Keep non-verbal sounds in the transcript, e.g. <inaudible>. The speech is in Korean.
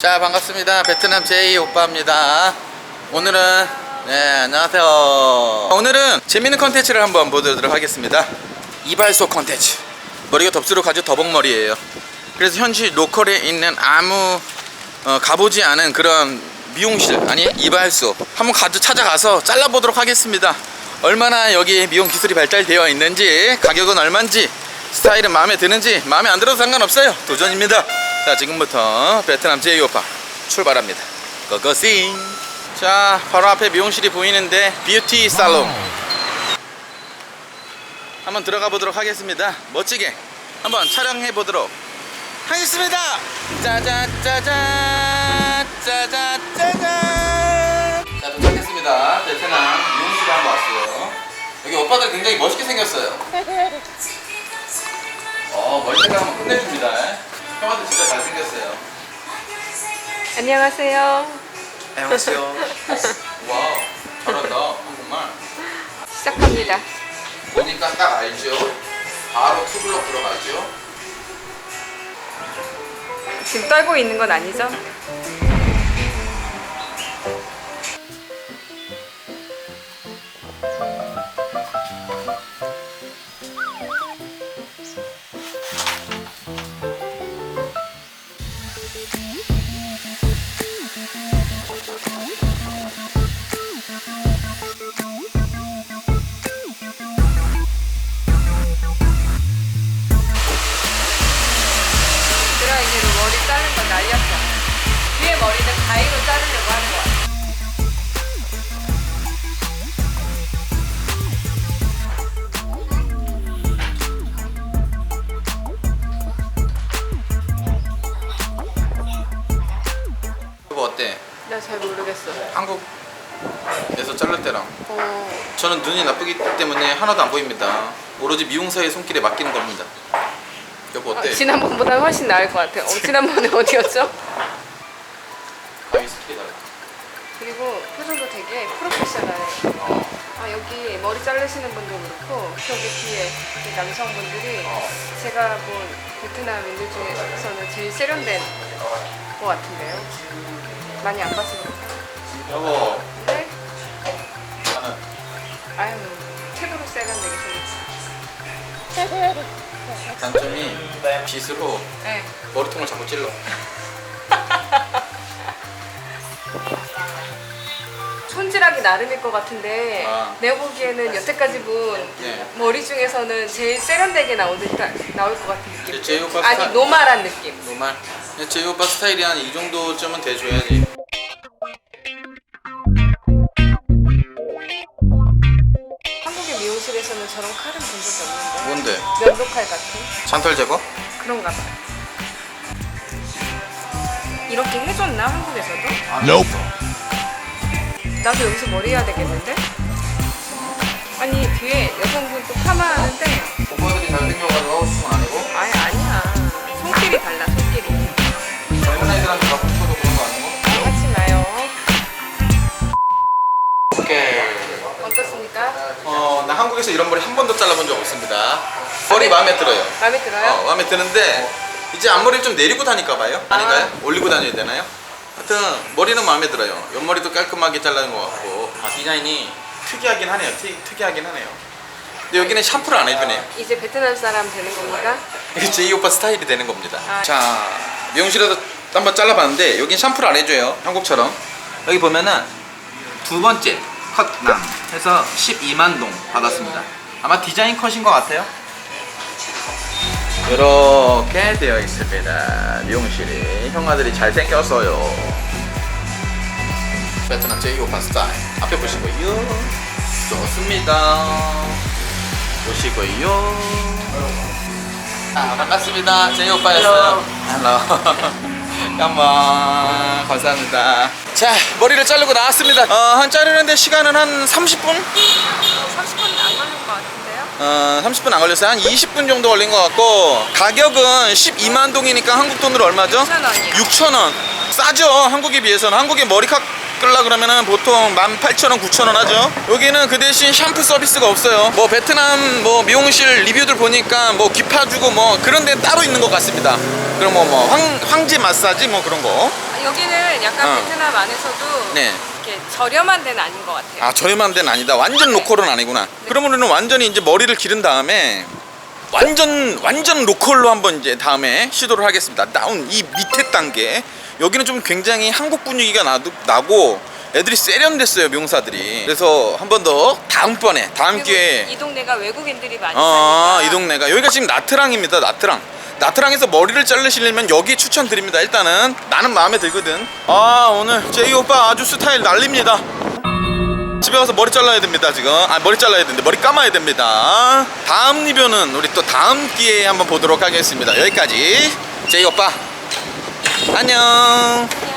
자 반갑습니다. 베트남 제이 오빠입니다. 오늘은 네 안녕하세요. 오늘은 재밌는 컨텐츠를 한번 보도록 하겠습니다. 이발소 컨텐츠. 머리가 덥수록 아주 더벅머리예요. 그래서 현지 로컬에 있는 아무 어, 가보지 않은 그런 미용실 아니 이발소. 한번 가도 찾아가서 잘라보도록 하겠습니다. 얼마나 여기 미용 기술이 발달되어 있는지 가격은 얼마인지 스타일은 마음에 드는지 마음에 안 들어도 상관없어요. 도전입니다 자 지금부터 베트남 제이오파 출발합니다. 고고싱. 자 바로 앞에 미용실이 보이는데 뷰티 살롱. 한번 들어가 보도록 하겠습니다. 멋지게 한번 촬영해 보도록 하겠습니다. 짜잔 짜잔 자 도착했습니다. 베트남 미용실에 한번 왔어요. 여기 오빠들 굉장히 멋있게 생겼어요. <laughs> 어 멀리가 한번 끝내줍니다 형아들 진짜 잘생겼어요 안녕하세요. 안녕하세요 <laughs> 와우 잘한다 한국말 시작합니다. 보니까 딱 알죠 바로 투블럭 들어가죠 지금 떨고 있는 건 아니죠? 머리는 가위로 자르려고 하는 거야. 이거 어때? 나 잘 모르겠어. 한국에서 자를 때랑 어, 저는 눈이 나쁘기 때문에 하나도 안 보입니다 오로지 미용사의 손길에 맡기는 겁니다 여보 어때? 아, 지난번보다 훨씬 나을 것 같아. 어, 지난번에 어디였죠? <laughs> 그리고 표정도 되게 프로페셔널해. 어, 아 여기 머리 자르시는 분도 그렇고 저기 뒤에 이 남성분들이 어. 제가 본 베트남인들 중에서는 제일 세련된 것 같은데요. 많이 안 봐서 그런가? 여보 근데 나는 아유 최고로 세련되게 생겼어. 단점이 빗으로 네. 머리통을 자꾸 찔러 <laughs> 손질하기 나름일 것 같은데 아. 내가 보기에는 여태까지 본 네. 머리 중에서는 제일 세련되게 나올, 듯, 나올 것 같은 느낌. 제이 오빠 아니 스타일- 노말한 느낌. 노말 근데 제이 오빠 스타일이 한 이 정도쯤은 돼줘야지 한국의 미용실에서는 저런 칼은 본 적이 없는데 뭔데? 면도칼 같은 잔털 제거? 그런가 봐요. 이렇게 해줬나 한국에서도? 안 Nope. 나도 여기서 머리 해야 되겠는데? 아니 뒤에 여성분 또 파마하는데 오빠들이 잘생겨가지고 하고 싶은 건 아니고 아니 아니야 손길이 달라 손길이 젊은 애들한테 갖고 싶어도 그런 거 아니고 하지 마요 오케이 어떻습니까? 어, 나 한국에서 이런 머리 한 번도 잘라본 적 없습니다 머리 마음에 들어요 마음에 들어요? 어, 마음에 드는데 이제 앞머리를 좀 내리고 다닐까 봐요 아닌가요? 아. 올리고 다녀야 되나요? 하여튼 머리는 마음에 들어요 옆머리도 깔끔하게 잘라는 것 같고 아, 디자인이 특이하긴 하네요 특, 특이하긴 하네요 근데 여기는 샴푸를 안 해주네요 이제 베트남 사람 되는 겁니까? 이게 제이 오빠 스타일이 되는 겁니다. 아. 자, 미용실에서 한번 잘라봤는데 여긴 샴푸를 안 해줘요. 한국처럼. 여기 보면은 두 번째 컷남 해서 12만 동 받았습니다. 아마 디자인 컷인 것 같아요. 이렇게 되어 있습니다. 미용실이 형아들이 잘 생겼어요. 베트남 제이 오빠 스타일 앞에 보시고요. 좋습니다. 보시고요. 아, 반갑습니다. 제이 오빠였어요. 헬로. 깜만 <laughs> 감사합니다. 자, 머리를 자르고 나왔습니다. 어, 한 자르는데 시간은 한 30분? 30분 안 걸린 것 같은데요? 어, 30분 안 걸렸어요. 한 20분 정도 걸린 것 같고 가격은 12만 동이니까 한국 돈으로 얼마죠? 6,000원이요. 6,000원. 싸죠. 한국에 비해서는. 한국에 머리카락 끌라 그러면은 보통 18,000원, 9,000원 하죠. 여기는 그 대신 샴푸 서비스가 없어요. 뭐 베트남 뭐 미용실 리뷰들 보니까 뭐 기파 주고 뭐 그런 데 따로 있는 것 같습니다. 그럼 뭐, 뭐 황, 황제 마사지 뭐 그런 거. 아, 여기 약간 어. 베트남 안에서도 네. 이렇게 저렴한 데는 아닌 것 같아요. 아 저렴한 데는 아니다. 완전 로컬은 아니구나. 그러면은 완전히 이제 머리를 기른 다음에 완전 완전 로컬로 한번 이제 다음에 시도를 하겠습니다. 다운 이 밑에 단계 여기는 좀 굉장히 한국 분위기가 나도, 나고 애들이 세련됐어요 명사들이. 그래서 한 번 더 다음번에 다음 그리고 기회에 이 동네가 외국인들이 많이 아, 사니까 이 동네가 여기가 지금 나트랑입니다. 나트랑. 나트랑에서 머리를 자르시려면 여기 추천드립니다. 일단은 나는 마음에 들거든. 아 오늘 제이 오빠 아주 스타일 날립니다. 집에 가서 머리 잘라야 됩니다 지금. 아 머리 잘라야 되는데 머리 감아야 됩니다. 다음 리뷰는 우리 또 다음 기회에 한번 보도록 하겠습니다. 여기까지 제이 오빠 안녕.